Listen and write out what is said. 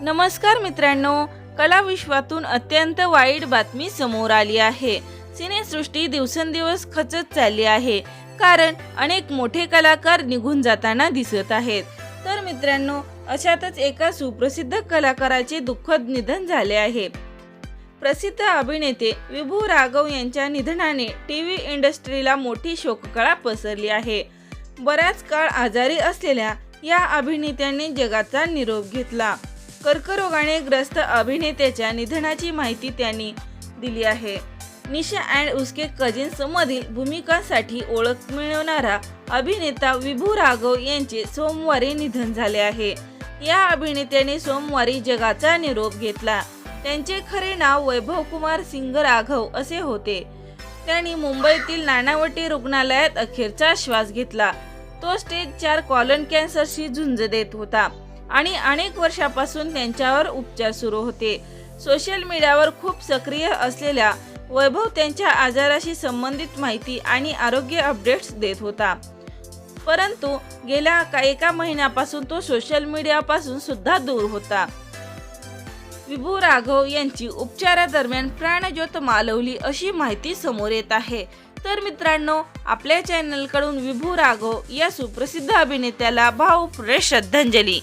नमस्कार मित्रांनो कला विश्वातून अत्यंत वाईट बातमी समोर आली आहे. सिनेसृष्टी दिवसेंदिवस खचत चालली आहे कारण अनेक मोठे कलाकार निघून जाताना दिसत आहेत. तर मित्रांनो अशातच एका सुप्रसिद्ध कलाकाराचे दुःखद निधन झाले आहे. प्रसिद्ध अभिनेते विभू राघव यांच्या निधनाने टी व्ही इंडस्ट्रीला मोठी शोककळा पसरली आहे. बराच काळ आजारी असलेल्या या अभिनेत्याने जगाचा निरोप घेतला. कर्करोगाने ग्रस्त अभिनेत्याच्या निधनाची माहिती त्यांनी दिली आहे. निशा अँड उसके कजिन्स मधील भूमिकांसाठी ओळख मिळवणारा अभिनेता विभू राघव यांचे सोमवारी निधन झाले आहे. या अभिनेत्याने सोमवारी जगाचा निरोप घेतला. त्यांचे खरे नाव वैभव कुमार सिंग राघव असे होते. त्यांनी मुंबईतील नानावटी रुग्णालयात अखेरचा श्वास घेतला. तो स्टेज चार कॉलन कॅन्सरशी झुंज देत होता. आणि अनेक वर्षापासून त्यांच्यावर उपचार सुरू होते. सोशल मीडियावर खूप सक्रिय असलेल्या वैभव त्यांच्या आजाराशी संबंधित माहिती आणि आरोग्य अपडेट्स देत होता. परंतु गेल्या का एका महिन्यापासून तो सोशल मीडियापासून सुद्धा दूर होता. विभू राघव यांची उपचारादरम्यान प्राणज्योत मालवली अशी माहिती समोर येत आहे. तर मित्रांनो आपल्या चॅनलकडून विभू राघव या सुप्रसिद्ध अभिनेत्याला भावपूर्ण श्रद्धांजली.